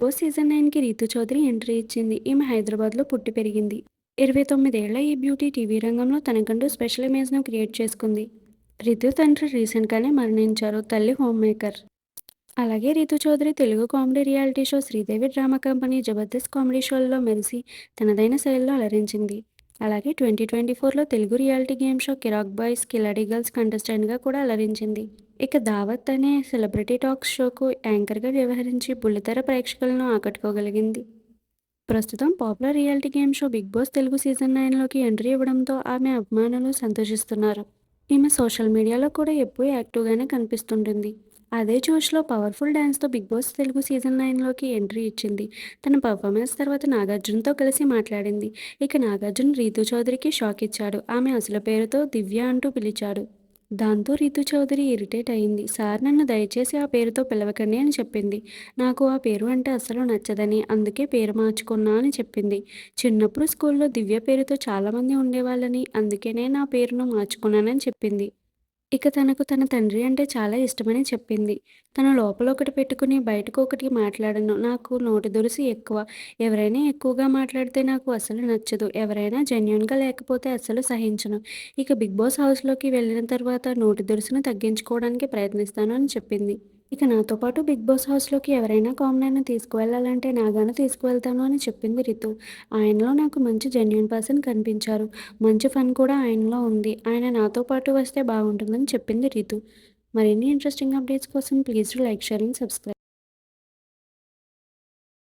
Boss season నైన్కి Ritu Chowdary entry ఇచ్చింది. ఈమె హైదరాబాద్లో పుట్టి పెరిగింది. ఇరవై తొమ్మిదేళ్ళ ఈ బ్యూటీ టీవీ రంగంలో తనకంటూ స్పెషల్ ఇమేజ్ను క్రియేట్ చేసుకుంది. రితు తండ్రి రీసెంట్గానే మరణించారు తల్లి హోమ్ మేకర్ అలాగే Ritu Chaudhary Telugu comedy reality show Sridevi drama company Jabardasth comedy షోల్లో మెలిసి తనదైన శైలిలో అలరించింది. అలాగే ట్వంటీ ట్వంటీ ఫోర్లో Telugu reality game show Kiraak boys Khiladi girls కంటెస్టెంట్గా కూడా అలరించింది. ఇక దావత్ అనే సెలబ్రిటీ టాక్స్ షోకు యాంకర్గా వ్యవహరించి బుల్లితెర ప్రేక్షకులను ఆకట్టుకోగలిగింది. ప్రస్తుతం popular reality game show Big Boss Telugu season నైన్లోకి entry ఇవ్వడంతో ఆమె అభిమానులు సంతోషిస్తున్నారు. ఈమె సోషల్ మీడియాలో కూడా ఎప్పుడూ యాక్టివ్గానే కనిపిస్తుంటుంది. అదే జోష్లో పవర్ఫుల్ డ్యాన్స్తో బిగ్ బాస్ తెలుగు సీజన్ నైన్లోకి ఎంట్రీ ఇచ్చింది. తన పర్ఫార్మెన్స్ తర్వాత నాగార్జునతో కలిసి మాట్లాడింది. ఇక నాగార్జున రీతు చౌదరికి షాక్ ఇచ్చాడు. ఆమె అసలు పేరుతో దివ్య అంటూ పిలిచాడు. దాంతో రితు చౌదరి ఇరిటేట్ అయింది. సార్ నన్ను దయచేసి ఆ పేరుతో పిలవకండి అని చెప్పింది. నాకు ఆ పేరు అంటే అసలు నచ్చదని అందుకే పేరు మార్చుకున్నా అని చెప్పింది. చిన్నప్పుడు స్కూల్లో దివ్య పేరుతో చాలామంది ఉండేవాళ్ళని అందుకనే నా పేరును మార్చుకున్నానని చెప్పింది. ఇక తనకు తన తండ్రి అంటే చాలా ఇష్టమని చెప్పింది. తను లోపల ఒకటి పెట్టుకుని బయటకు ఒకటి మాట్లాడను. నాకు నోటి దురుసు ఎక్కువ. ఎవరైనా ఎక్కువగా మాట్లాడితే నాకు అసలు నచ్చదు. ఎవరైనా జెన్యున్గా లేకపోతే అసలు సహించను. ఇక బిగ్ బాస్ హౌస్లోకి వెళ్ళిన తర్వాత నోటి దురుసును తగ్గించుకోవడానికి ప్రయత్నిస్తాను అని చెప్పింది. ఇక నాతో పాటు బిగ్ బాస్ హౌస్లోకి ఎవరైనా కామనర్ని తీసుకువెళ్ళాలంటే నాగాను తీసుకువెళ్తాను అని చెప్పింది రితు. ఆయనలో నాకు మంచి జెన్యున్ పర్సన్ కనిపించారు. మంచి ఫన్ కూడా ఆయనలో ఉంది. ఆయన నాతో పాటు వస్తే బాగుంటుందని చెప్పింది రితు. మరిన్ని ఇంట్రెస్టింగ్ అప్డేట్స్ కోసం please like share and subscribe